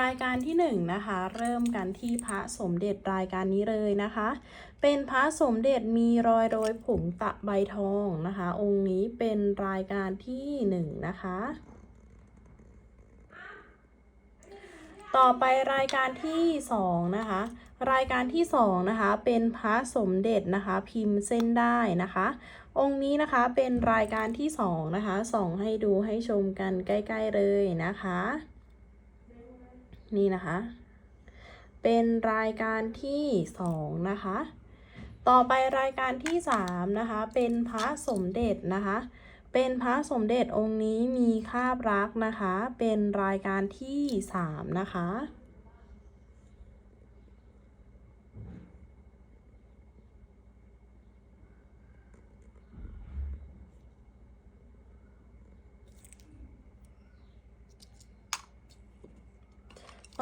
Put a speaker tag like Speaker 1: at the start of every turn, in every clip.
Speaker 1: รายการที่1นงนะคะ เริ่มกันที่พระสมเด็จรายการนี้เลยนะคะ เป็นพระสมเด็จมีรอยโรยผงตะใบทองนะคะ องค์นี้เป็นรายการที่1นงนะคะ ต่อไปรายการที่2นะคะ รายการที่2นะคะ เป็นพระสมเด็จนะคะ พิมพ์เส้นได้นะคะ องค์นี้นะคะเป็นรายการที่2นะคะส่องให้ดูให้ชมกันใกล้ ๆเลยนะคะ นี่นะคะ เป็นรายการที่2นะคะ ต่อไปรายการที่3นะคะ เป็นพระสมเด็จนะคะ เป็นพระสมเด็จองค์นี้มีคาบรักนะคะ เป็นรายการที่3นะคะ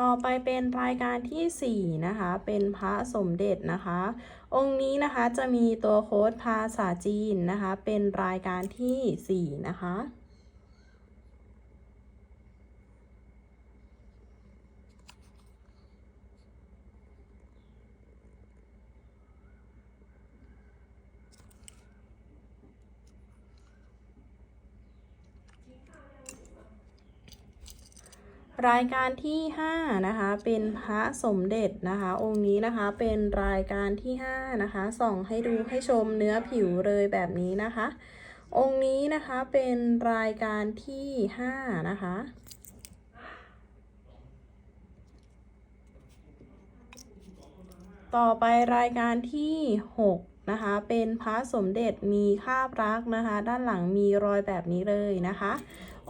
Speaker 1: ต่อไปเป็นรายการที่ 4 นะคะ เป็นพระสมเด็จนะคะ องค์นี้นะคะจะมีตัวโค้ดภาษาจีนนะคะ เป็นรายการที่ 4 นะคะ รายการที่5นะคะเป็นพระสมเด็จนะคะ องค์นี้นะคะเป็นรายการที่5นะคะส่องให้ดูให้ชมเนื้อผิวเลยแบบนี้นะคะ องค์นี้นะคะเป็นรายการที่5นะคะต่อไปรายการที่6นะคะเป็นพระสมเด็จมีคาบรักนะคะ ด้านหลังมีรอยแบบนี้เลยนะคะ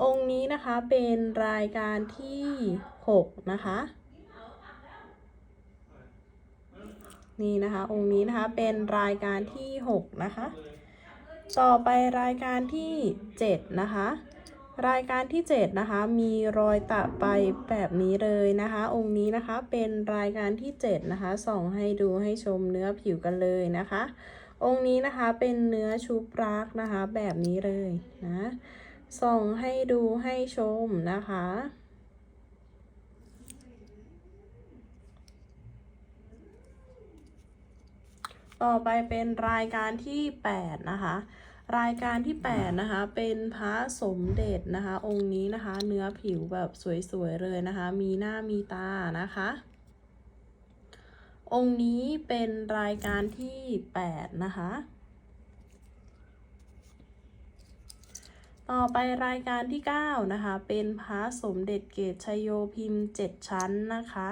Speaker 1: องค์นี้นะคะเป็นรายการที่ 6 นะคะ นี่นะคะ องค์นี้นะคะเป็นรายการที่ 6 นะคะ ต่อไปรายการที่ 7 นะคะ รายการที่ 7 นะคะ มีรอยตะไปแบบนี้เลยนะคะ องค์นี้นะคะเป็นรายการที่ 7 นะคะ ส่องให้ดูให้ชมเนื้อผิวกันเลยนะคะ องค์นี้นะคะเป็นเนื้อชุบรักนะคะแบบนี้เลยนะ ส่งให้ดูให้ชมนะคะ ต่อไปเป็นรายการที่ 8 นะคะ รายการที่ 8 นะคะ เป็นพระสมเด็จนะคะ องค์นี้นะคะ เนื้อผิวแบบสวยๆเลยนะคะ มีหน้ามีตานะคะองค์นี้เป็นรายการที่ 8 นะคะ ต่อไปรายการที่ 9 นะคะ เป็นพระสมเด็จเกตชโยพิมพ์ 7 ชั้นนะคะ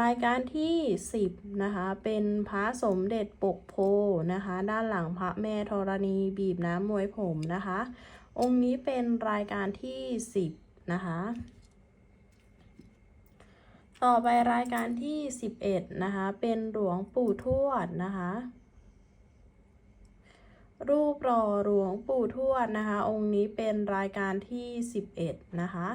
Speaker 1: รายการที่ 10 นะคะ เป็นพระสมเด็จปกโพนะคะ ด้านหลังพระแม่ธรณีบีบน้ำมวยผมนะคะ องค์นี้เป็นรายการที่ 10 นะคะ ต่อไปรายการที่ 11 นะคะ เป็นหลวงปู่ทวดนะคะ รูปหล่อหลวงปู่ทวดนะคะ องค์นี้เป็นรายการที่ 11 นะคะ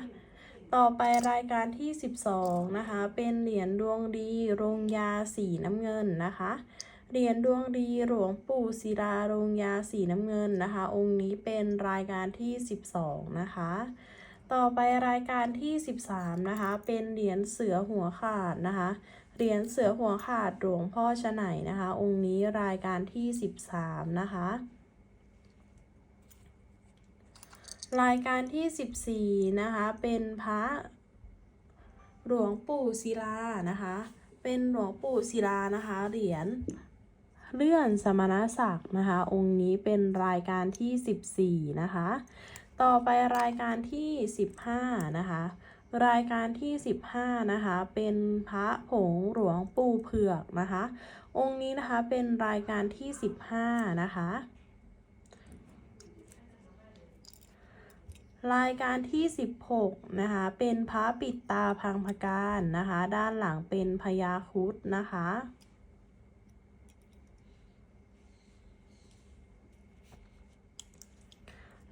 Speaker 1: ต่อไปรายการที่ 12 นะคะ เป็นเหรียญดวงดีโรงยาสีน้ำเงินนะคะ เหรียญดวงดีหลวงปู่ศิลาโรงยาสีน้ำเงินนะคะ องค์นี้เป็นรายการที่ 12 นะคะ ต่อไปรายการที่ 13 นะคะ เป็นเหรียญเสือหัวขาดนะคะ เหรียญเสือหัวขาดหลวงพ่อชะไหนนะคะ องค์นี้รายการที่ 13 นะคะ รายการที่ 14 นะคะ เป็นพระหลวงปู่ศิลานะคะ เป็นหลวงปู่ศิลานะคะ เหรียญเลื่อนสมณศักดิ์นะคะ องค์นี้เป็นรายการที่ 14 นะคะ ต่อไปรายการที่ 15 นะคะ รายการที่ 15 นะคะ เป็นพระผงหลวงปู่เผือกนะคะ องค์นี้นะคะเป็นรายการที่ 15 นะคะ รายการที่ 16 นะคะ เป็นพระปิดตาพังพการนะคะ ด้านหลังเป็นพญาครุดนะคะ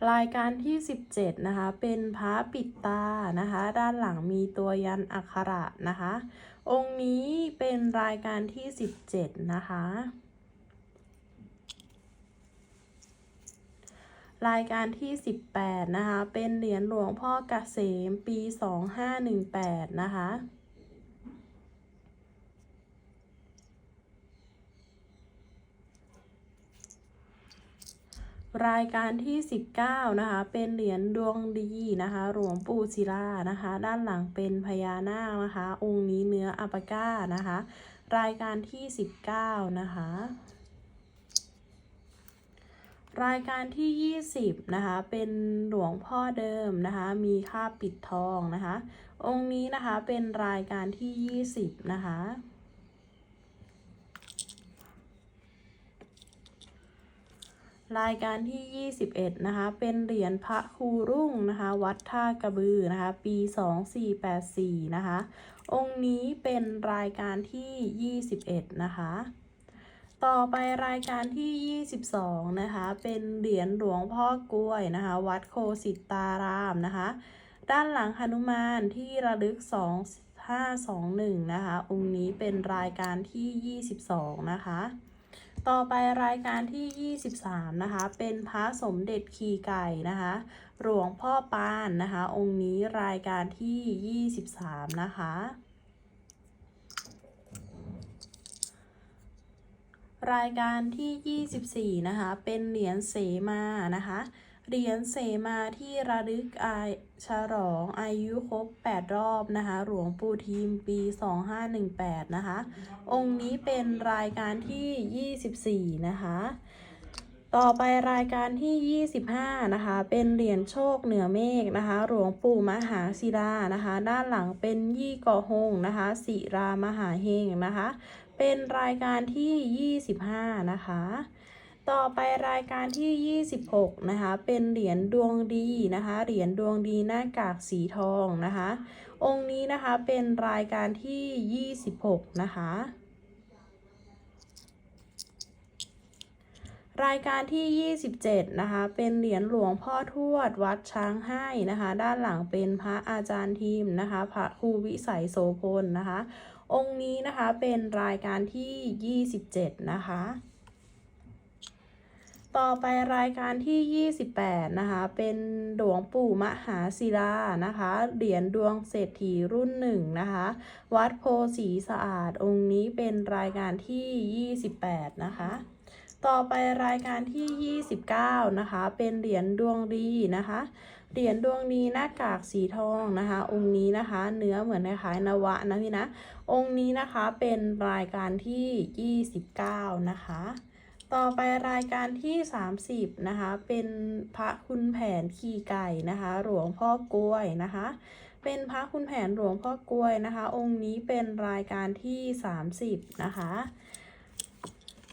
Speaker 1: รรายการที่ 17 นะคะ เป็นพระปิดตานะคะ ด้านหลังมีตัวยันอักขระนะคะ องค์นี้เป็นรายการที่ 17 นะคะ รายการที่ 18 นะคะ เป็นเหรียญหลวงพ่อเกษมปี 2518 นะคะรายการที่ 19 นะคะ เป็นเหรียญดวงดีนะคะ หลวงปู่ศิลานะคะ ด้านหลังเป็นพญานาคนะคะ องค์นี้เนื้ออัปาก้านะคะ รายการที่ 19 นะคะ รายการที่ 20 นะคะ เป็นหลวงพ่อเดิมนะคะ มีค่าบปิดทองนะคะ องค์นี้นะคะเป็นรายการที่ 20 นะคะ รายการที่ 21 นะคะ เป็นเหรียญพระครูรุ่งนะคะ วัดท่ากระบือนะคะ ปี 2484 นะคะ องค์นี้เป็นรายการที่ 21 นะคะ ต่อไปรายการที่ 22 นะคะ เป็นเหรียญหลวงพ่อกล้วยนะคะ วัดโคสิตารามนะคะ ด้านหลังหนุมานที่ระลึก 2521 นะคะ องค์นี้เป็นรายการที่ 22 นะคะ ต่อไปรายการที่ 23 นะคะ เป็นพระสมเด็จขี่ไก่นะคะ หลวงพ่อปานนะคะ องค์นี้รายการที่ 23 นะคะ รายการที่ 24 นะคะ เป็นเหรียญเสมานะคะ เหรียญเสมาที่ระลึกอาฉลองอายุครบ 8 รอบนะคะ หลวงปู่ทิมปี 2518 นะคะ องค์นี้เป็นรายการที่ 24 นะคะ ต่อไปรายการที่ 25 นะคะ เป็นเหรียญโชคเหนือเมฆนะคะ หลวงปู่มหาศิลานะคะ ด้านหลังเป็นยี่กาะหงนะคะศิรามหาเฮงนะคะ เป็นรายการที่ 25 นะคะ ต่อไปรายการที่ 26 นะคะ เป็นเหรียญดวงดีนะคะ เหรียญดวงดีหน้ากากสีทองนะคะ องค์นี้นะคะเป็นรายการที่ 26 นะคะรายการที่ 27 นะคะ เป็นเหรียญหลวงพ่อทวดวัดช้างให้นะคะ ด้านหลังเป็นพระอาจารย์ทีมนะคะ พระครูวิสัยโสพลนะคะ องค์นี้นะคะเป็นรายการที่ 27 นะคะ ต่อไปรายการที่ 28 นะคะ เป็นหลวงปู่มหาศิลานะคะ เหรียญดวงเศรษฐีรุ่นหนึ่งนะคะ วัดโพสีสะอาดองค์นี้เป็นรายการที่ 28 นะคะต่อไปรายการที่ 29 นะคะ เป็นเหรียญดวงดีนะคะ เหรียญดวงดีหน้ากากสีทองนะคะ องค์นี้นะคะ เนื้อเหมือนคล้ายนวะนะพี่นะ องค์นี้นะคะเป็นรายการที่ 29 นะคะ ต่อไปรายการที่ 30 นะคะ เป็นพระคุณแผนขี่ไก่นะคะ หลวงพ่อกล้วยนะคะเป็นพระคุณแผนหลวงพ่อกล้วยนะคะ องค์นี้เป็นรายการที่ 30 นะคะ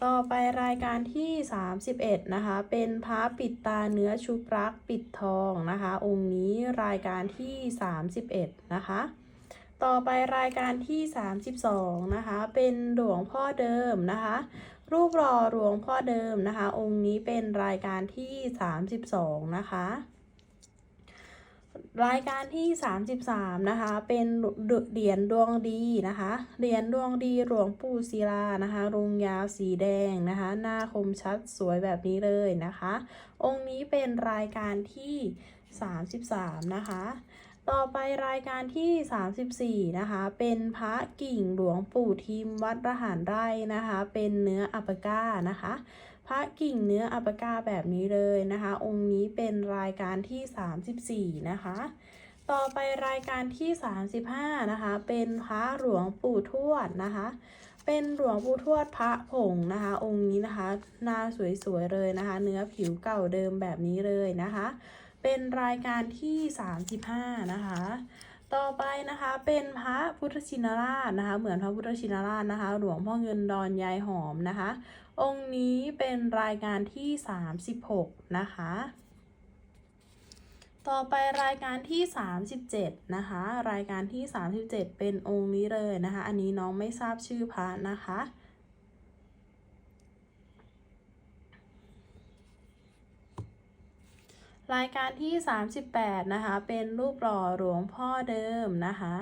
Speaker 1: ต่อไปรายการที่ 31 นะคะ เป็นพระปิดตาเนื้อชุบรักปิดทองนะคะ องค์นี้รายการที่ 31 นะคะ ต่อไปรายการที่ 32 นะคะ เป็นหลวงพ่อเดิมนะคะ รูปหล่อหลวงพ่อเดิมนะคะ องค์นี้เป็นรายการที่ 32 นะคะ รายการที่ 33 นะคะ เป็นเหรียญดวงดีนะคะ เหรียญดวงดีหลวงปู่ศิลานะคะ รุงยาวสีแดงนะคะ หน้าคมชัดสวยแบบนี้เลยนะคะ องค์นี้เป็นรายการที่ 33 นะคะ ต่อไปรายการที่ 34 นะคะ เป็นพระกิ่งหลวงปู่ทิมวัดระหารไร่นะคะ เป็นเนื้ออัปปาก้านะคะ พระกิ่งเนื้ออัปกาแบบนี้เลยนะคะ องค์นี้เป็นรายการที่ 34 นะคะ ต่อไปรายการที่ 35 นะคะ เป็นพระหลวงปู่ทวดนะคะ เป็นหลวงปู่ทวดพระผงนะคะ องค์นี้นะคะ หน้าสวยๆเลยนะคะ เนื้อผิวเก่าเดิมแบบนี้เลยนะคะ เป็นรายการที่ 35 นะคะ ต่อไปนะคะเป็นพระพุทธชินราชนะคะ เหมือนพระพุทธชินราชนะคะ หลวงพ่อเงินดอนยายหอมนะคะ องค์นี้เป็นรายการที่ 36 นะคะ ต่อไปรายการที่ 37 นะคะ รายการที่ 37 เป็นองค์นี้เลยนะคะ อันนี้น้องไม่ทราบชื่อพระนะคะ รายการที่ 38 นะคะ เป็นรูปหล่อหลวงพ่อเดิมนะคะ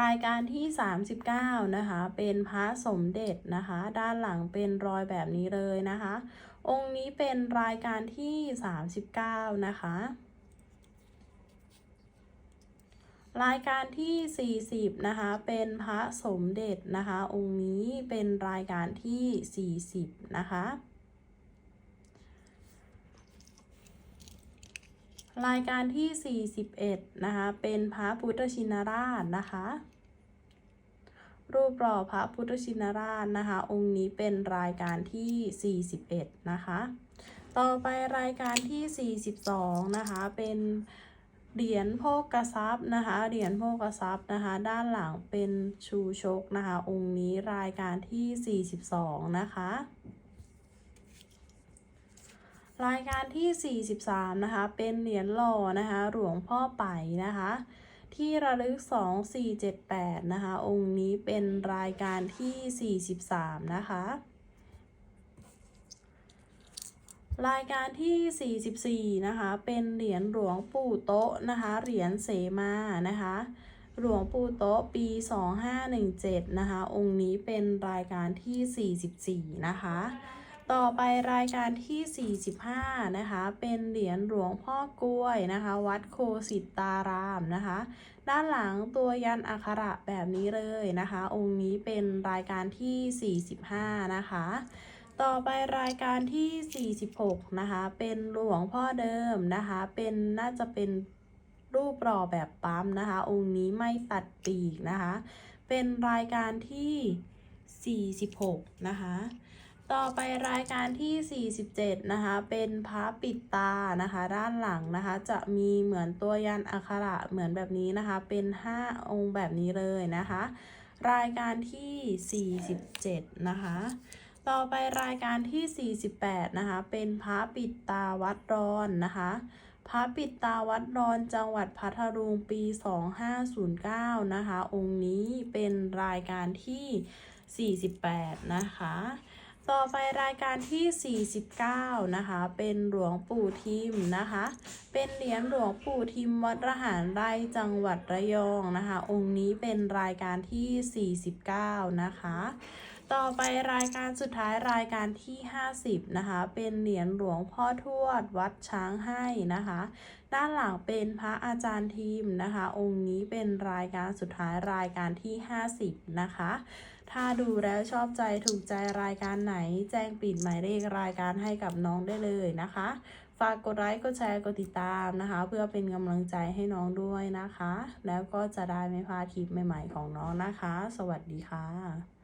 Speaker 1: รายการที่ 39 นะคะ เป็นพระสมเด็จนะคะ ด้านหลังเป็นรอยแบบนี้เลยนะคะ องค์นี้เป็นรายการที่ 39 นะคะ รายการที่ 40 นะคะ เป็นพระสมเด็จนะคะ องค์นี้เป็นรายการที่ 40 นะคะ รายการที่ 41 นะคะ เป็นพระพุทธชินราชนะคะ รูปหล่อพระพุทธชินราชนะคะ องค์นี้เป็นรายการที่ 41 นะคะ ต่อไปรายการที่ 42 นะคะ เป็น เหรียญโภกทรัพย์นะคะ เหรียญโภกทรัพย์นะคะ ด้านหลังเป็นชูชกนะคะ องค์นี้รายการที่ 42 นะคะ รายการที่ 43 นะคะ เป็นเหรียญหล่อนะคะ หลวงพ่อไปนะคะ ที่ระลึก 2478 นะคะ องค์นี้เป็นรายการที่ 43 นะคะ รายการที่ 44 นะคะ เป็นเหรียญหลวงปู่โต๊ะนะคะ เหรียญเสมานะคะ หลวงปู่โต๊ะปี 2517 นะคะ องค์นี้เป็นรายการที่ 44 นะคะ ต่อไปรายการที่ 45 นะคะ เป็นเหรียญหลวงพ่อกล้วยนะคะ วัดโคสิตารามนะคะ ด้านหลังตัวยันอักขระแบบนี้เลยนะคะ องค์นี้เป็นรายการที่ 45 นะคะ ต่อไปรายการที่ 46 นะคะ เป็นหลวงพ่อเดิมนะคะ เป็นน่าจะเป็นรูปหล่อแบบปั๊มนะคะ องค์นี้ไม่ตัดปีกนะคะ เป็นรายการที่ 46 นะคะ ต่อไปรายการที่ 47 นะคะ เป็นพระปิดตานะคะ ด้านหลังนะคะ จะมีเหมือนตัวยันอักขระเหมือนแบบนี้นะคะ เป็น 5 องค์แบบนี้เลยนะคะ รายการที่ 47 นะคะ ต่อไปรายการที่ 48 นะคะ เป็นพระปิดตาวัดรอนนะคะ พระปิดตาวัดรอนจังหวัดพัทลุงปี 2509 นะคะ องค์นี้เป็นรายการที่ 48 นะคะ ต่อไปรายการที่ 49 นะคะ เป็นหลวงปู่ทิมนะคะ เป็นเหรียญหลวงปู่ทิมวัดระหารไร่จังหวัดระยองนะคะ องค์นี้เป็นรายการที่ 49 นะคะ ต่อไปรายการสุดท้ายรายการที่ 50 นะคะ เป็นเหรียญหลวงพ่อทวดวัดช้างให้นะคะ ด้านหลังเป็นพระอาจารย์ทีมนะคะ องค์นี้เป็นรายการสุดท้ายรายการที่ 50 นะคะ ถ้าดูแล้วชอบใจถูกใจรายการไหน แจ้งปิดหมายเลขรายการให้กับน้องได้เลยนะคะ ฝากกดไลค์กดแชร์กดติดตามนะคะ เพื่อเป็นกำลังใจให้น้องด้วยนะคะ แล้วก็จะได้ไม่พลาดคลิปใหม่ ๆ ของน้องนะคะ สวัสดีค่ะ